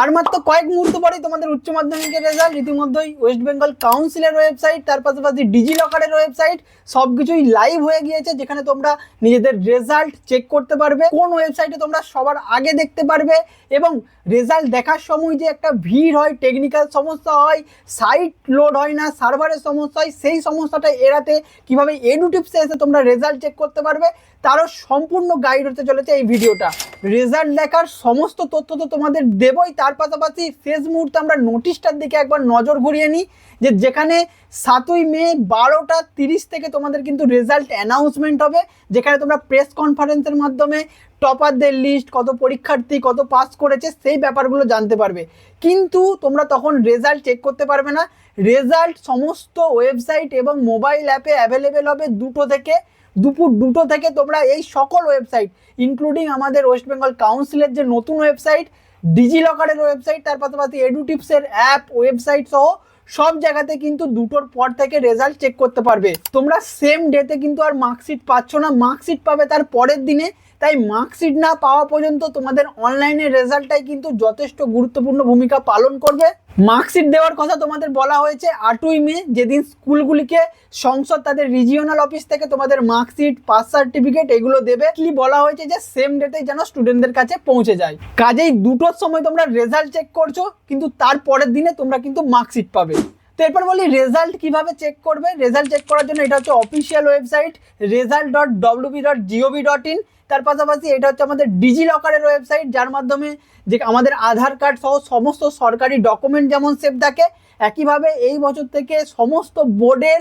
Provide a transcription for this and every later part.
আর মাত্র কয়েক মুহূর্ত পরেই তোমাদের উচ্চ মাধ্যমিকের রেজাল্ট ইতিমধ্যেই ওয়েস্ট বেঙ্গল কাউন্সিলের ওয়েবসাইট তার পাশাপাশি ডিজি লকারের ওয়েবসাইট সব কিছুই লাইভ হয়ে গিয়েছে, যেখানে তোমরা নিজেদের রেজাল্ট চেক করতে পারবে, কোন ওয়েবসাইটে তোমরা সবার আগে দেখতে পারবে, এবং রেজাল্ট দেখার সময় যে একটা ভিড় হয় টেকনিক্যাল সমস্যা হয় সাইট লোড হয় না সার্ভারের সমস্যা হয়, সেই সমস্যাটা এড়াতে কীভাবে এডুটিপসে এসে তোমরা রেজাল্ট চেক করতে পারবে, তারও সম্পূর্ণ গাইড হতে চলেছে এই ভিডিওটা রেজাল্ট দেখার সমস্ত তথ্য তো তোমাদের দেবই, তার পাশাপাশি শেষ মুহূর্তে আমরা নোটিশটার দিকে একবার নজর ঘুরিয়ে নিই যে যেখানে সাতই মে বারোটা তিরিশ থেকে তোমাদের কিন্তু রেজাল্ট অ্যানাউন্সমেন্ট হবে, যেখানে তোমরা প্রেস কনফারেন্সের মাধ্যমে টপারদের লিস্ট কত পরীক্ষার্থী কত পাস করেছে, সেই ব্যাপারগুলো জানতে পারবে। কিন্তু তোমরা তখন রেজাল্ট চেক করতে পারবে না। রেজাল্ট সমস্ত ওয়েবসাইট এবং মোবাইল অ্যাপে অ্যাভেলেবেল হবে দুটো থেকে দুপুর দুটো থেকে তোমরা এই সকল ওয়েবসাইট ইনক্লুডিং আমাদের ওয়েস্ট বেঙ্গল কাউন্সিলের যে নতুন ওয়েবসাইট ডিজি লকারের ওয়েবসাইট তার পাশাপাশি এডুটিপসের অ্যাপ ওয়েবসাইট সহ সব জায়গাতে কিন্তু দুটোর পর থেকে রেজাল্ট চেক করতে পারবে। তোমরা সেম ডেতে কিন্তু আর মার্কশিট পাচ্ছ না। মার্কশিট পাবে তার পরের দিনে। তাই মার্কশিট না পাওয়া পর্যন্ত তোমাদের অনলাইনে রেজাল্টটাই কিন্তু যথেষ্ট গুরুত্বপূর্ণ ভূমিকা পালন করবে। মার্কশিট দেওয়ার কথা তোমাদের বলা হয়েছে আটই মে, যেদিন স্কুলগুলিকে সংসদ তাদের রিজিওনাল অফিস থেকে তোমাদের মার্কশিট পাস সার্টিফিকেট এগুলো দেবে। কি বলা হয়েছে যে সেম ডেটে যেন স্টুডেন্টদের কাছে পৌঁছে যায়। কাজেই দুটোর সময় তোমরা রেজাল্ট চেক করছ, কিন্তু তার পরের দিনে তোমরা কিন্তু মার্কশিট পাবে। তো এরপর বলি রেজাল্ট কীভাবে চেক করবে? রেজাল্ট চেক করার জন্য এটা হচ্ছে official website result dot WB dot GOV dot in তার পাশাপাশি এটা হচ্ছে আমাদের ডিজি লকারের ওয়েবসাইট, যার মাধ্যমে যে আমাদের আধার কার্ড সহ সমস্ত সরকারি ডকুমেন্ট যেমন সেভ থাকে একইভাবে এই বছর থেকে সমস্ত বোর্ডের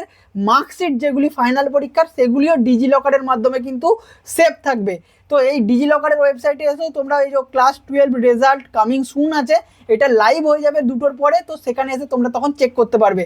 মার্কশিট যেগুলি ফাইনাল পরীক্ষার, সেগুলিও ডিজি লকারের মাধ্যমে কিন্তু সেভ থাকবে। তো এই ডিজি লকারের ওয়েবসাইটে এসে, তোমরা এই যে class twelve result coming soon আছে, এটা লাইভ হয়ে যাবে দুটোর পরে, তো সেখানে এসে তোমরা তখন চেক করতে পারবে।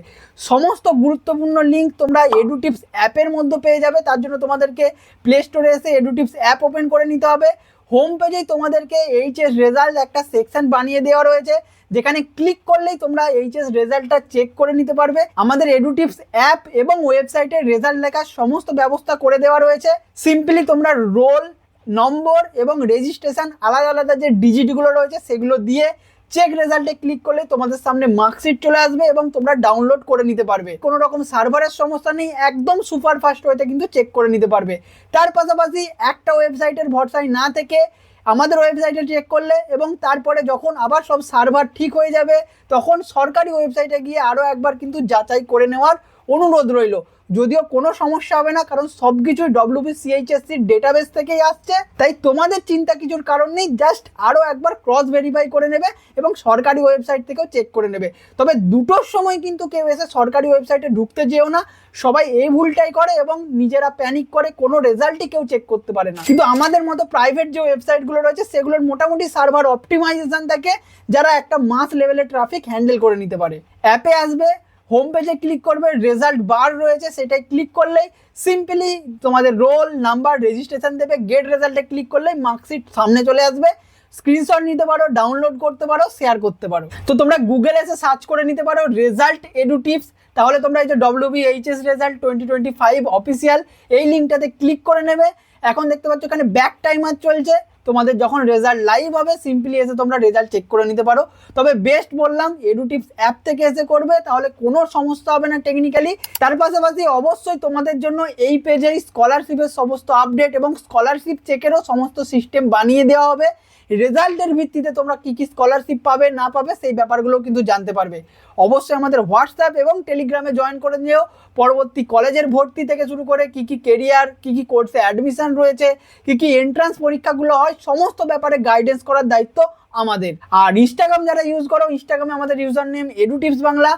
সমস্ত গুরুত্বপূর্ণ লিঙ্ক তোমরা এডুটিপস অ্যাপের মধ্যে পেয়ে যাবে, তার জন্য তোমাদেরকে প্লে স্টোরে এসে এডুটিপস অ্যাপ ওপেন করে নিতে হবে। হোম পেজেই তোমাদেরকে এইচএস রেজাল্ট একটা সেকশন বানিয়ে দেওয়া রয়েছে, যেখানে ক্লিক করলেই তোমরা এইচএস রেজাল্টটা চেক করে নিতে পারবে। আমাদের এডুটিপস অ্যাপ এবং ওয়েবসাইটে রেজাল্ট লেখার সমস্ত ব্যবস্থা করে দেওয়া রয়েছে। সিম্পলি তোমরা রোল নম্বর এবং রেজিস্ট্রেশন আলাদা আলাদা যে ডিজিটগুলো রয়েছে, সেগুলো দিয়ে চেক রেজাল্টে ক্লিক করলে তোমাদের সামনে মার্কশিট চলে আসবে এবং তোমরা ডাউনলোড করে নিতে পারবে। কোনো রকম সার্ভারের সমস্যা নেই, একদম সুপার ফাস্ট ওয়েতে কিন্তু চেক করে নিতে পারবে। তার পাশাপাশি একটা ওয়েবসাইটের ভরসায় না থেকে আমাদের ওয়েবসাইটে চেক করলে এবং তারপরে যখন আবার সব সার্ভার ঠিক হয়ে যাবে, তখন সরকারি ওয়েবসাইটে গিয়ে আরও একবার কিন্তু যাচাই করে নেওয়ার অনুরোধ রইল। যদিও কোনো সমস্যা হবে না, কারণ সব কিছুই ডব্লিউবি সিএইচএসসির ডেটাবেস থেকেই আসছে। তাই তোমাদের চিন্তা কিছুর কারণ নেই জাস্ট আরও একবার ক্রস ভেরিফাই করে নেবে এবং সরকারি ওয়েবসাইট থেকেও চেক করে নেবে। তবে দুটোর সময় কিন্তু কেউ এসে সরকারি ওয়েবসাইটে ঢুকতে যেও না, সবাই এই ভুলটাই করে এবং নিজেরা প্যানিক করে, কোনো রেজাল্টই কেউ চেক করতে পারে না। কিন্তু আমাদের মতো প্রাইভেট যে ওয়েবসাইটগুলো রয়েছে, সেগুলোর মোটামুটি সার্ভার অপটিমাইজেশন থাকে যারা একটা মাস লেভেলের ট্রাফিক হ্যান্ডেল করে নিতে পারে। অ্যাপে আসবে হোম পেজে ক্লিক করবে রেজাল্ট বার রয়েছে সেটাই ক্লিক করলেই সিম্পলি তোমাদের রোল নাম্বার রেজিস্ট্রেশন দেবে গেট রেজাল্টে ক্লিক করলেই মার্কশিট সামনে চলে আসবে স্ক্রিনশট নিতে পারো ডাউনলোড করতে পারো শেয়ার করতে পারো। তো তোমরা গুগলে এসে সার্চ করে নিতে পারো রেজাল্ট এডু টিপস তাহলে তোমরা এই যে WB HS result twenty twenty five official এই লিঙ্কটাতে ক্লিক করে নেবে। এখন দেখতে পাচ্ছ এখানে ব্যাক টাইমার চলছে তোমাদের যখন রেজাল্ট লাইভ হবে সিম্পলি এসে তোমরা রেজাল্ট চেক করে নিতে পারো। তবে বেস্ট বললাম এডুটিপস অ্যাপ থেকে এসে করবে, তাহলে কোনো সমস্যা হবে না টেকনিক্যালি তার পাশাপাশি অবশ্যই তোমাদের জন্য এই পেজেই স্কলারশিপের সমস্ত আপডেট এবং স্কলারশিপ চেকেরও সমস্ত সিস্টেম বানিয়ে দেওয়া হবে। রেজাল্টের ভিত্তিতে তোমরা কী কী স্কলারশিপ পাবে, না পাবে, সেই ব্যাপারগুলো কিন্তু জানতে পারবে। অবশ্যই আমাদের হোয়াটসঅ্যাপ এবং টেলিগ্রামে জয়েন করে নিও। পরবর্তী কলেজের ভর্তি থেকে শুরু করে কী কী কেরিয়ার কী কী কোর্সে অ্যাডমিশন রয়েছে, কী কী এন্ট্রান্স পরীক্ষাগুলো হয় সমস্ত ব্যাপারে গাইডেন্স করার দায়িত্ব আমাদের। আর ইনস্টাগ্রাম যারা ইউজ করো ইনস্টাগ্রামে আমাদের ইউজার নেম এডুটিপস বাংলা,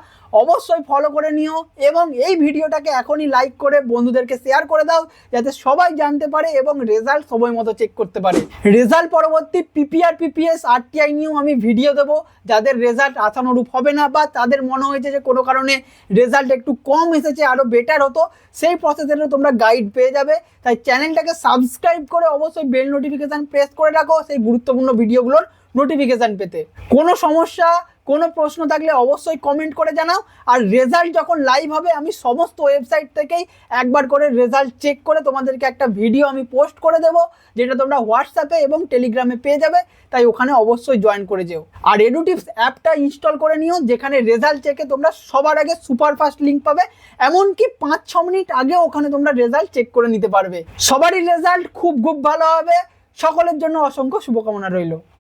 অবশ্যই ফলো করে নিও এবং এই ভিডিওটাকে এখনই লাইক করে বন্ধুদেরকে শেয়ার করে দাও, যাতে সবাই জানতে পারে এবং রেজাল্ট সময় মতো চেক করতে পারে। রেজাল্ট পরবর্তী পিপিআর পিপিএস আরটিআই নিয়েও আমি ভিডিও দেবো, যাদের রেজাল্ট আশানুরূপ হবে না বা তাদের মনে হয়েছে যে কোনো কারণে রেজাল্ট একটু কম এসেছে আরও বেটার হতো, সেই প্রসেসেরও তোমরা গাইড পেয়ে যাবে। তাই চ্যানেলটাকে সাবস্ক্রাইব করে অবশ্যই বেল নোটিফিকেশান প্রেস করে রাখো, সেই গুরুত্বপূর্ণ ভিডিওগুলোর নোটিফিকেশান পেতে। কোনো সমস্যা, কোনো প্রশ্ন থাকলে অবশ্যই কমেন্ট করে জানাও। আর রেজাল্ট যখন লাইভ হবে, আমি সমস্ত ওয়েবসাইট থেকেই একবার করে রেজাল্ট চেক করে তোমাদেরকে একটা ভিডিও আমি পোস্ট করে দেবো, যেটা তোমরা হোয়াটসঅ্যাপে এবং টেলিগ্রামে পেয়ে যাবে। তাই ওখানে অবশ্যই জয়েন করে যেও। আর এডুটিপস অ্যাপটা ইনস্টল করে নিও, যেখানে রেজাল্ট চেকে তোমরা সবার আগে সুপার ফাস্ট লিঙ্ক পাবে। এমনকি পাঁচ, ছ মিনিট আগে ওখানে তোমরা রেজাল্ট চেক করে নিতে পারবে। সবারই রেজাল্ট খুব খুব ভালো হবে। সকলের জন্য অসংখ্য শুভকামনা রইল।